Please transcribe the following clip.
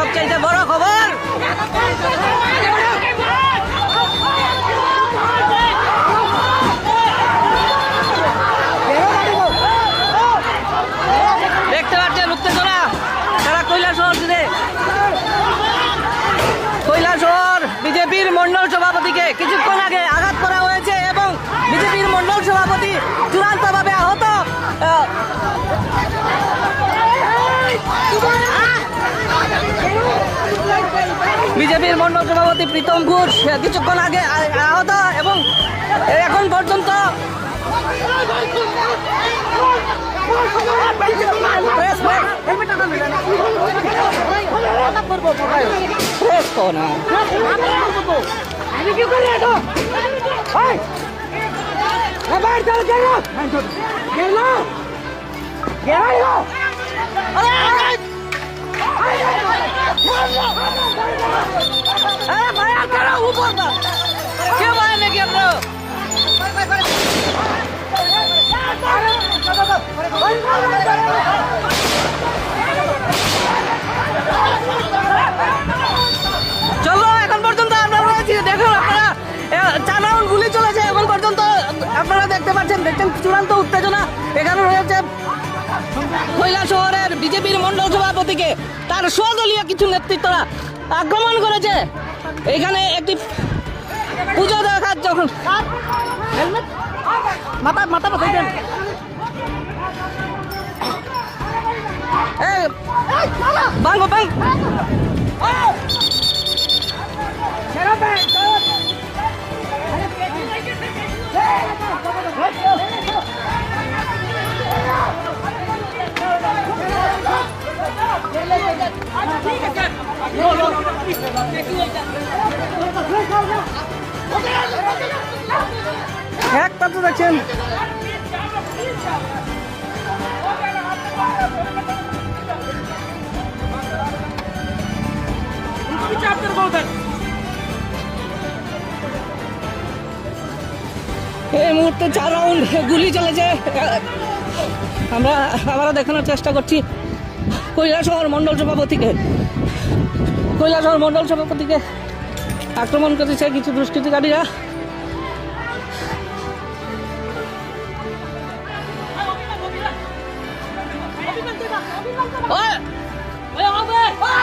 সবচাইতে বড় খবর? দেখতে পাচ্ছেন উত্তেজনা তারা কৈলাসহর জুড়ে কৈলাসহর বিজেপির মন্ডল সভাপতিকে কিছুক্ষণ আগে আঘাত করা হয়েছে এবং বিজেপির মন্ডল সভাপতি চূড়ান্তভাবে আহত। মহামান্য সভাপতি প্রীতম ঘোষ কিছুক্ষণ আগে আহত এবং এখন পর্যন্ত আমি কি করি বাইরে চলো গেল গেল গেল আরে ऊपर का क्यों मारने के हम लोग চলো এখন পর্যন্ত আমরা রয়েছি দেখুন আপনারা এ, চার রাউন্ড গুলি চলেছে এখন পর্যন্ত আপনারা দেখতে পাচ্ছেন দেখছেন চূড়ান্ত উত্তেজনা এখানে রয়েছে কৈলা শহরের বিজেপির মন্ডল সভাপতিকে তার স্বদলীয় কিছু নেতৃত্বরা আক্রমণ করেছে। এখানে একটি পুজো দেখার যখন মাথা মাথা মাথায় দেন। এই, বাঙ্গো দেখছেন। এই মুহূর্তে চার রাউন্ড গুলি চলেছে। আমরা আমরা দেখানোর চেষ্টা করছি। কৈলাসহর মণ্ডল সভাপতিকে। কৈলাসহর মণ্ডল সভাপতিকে আক্রমণ করেছে কিছু দুষ্কৃতিকারীরা। ওই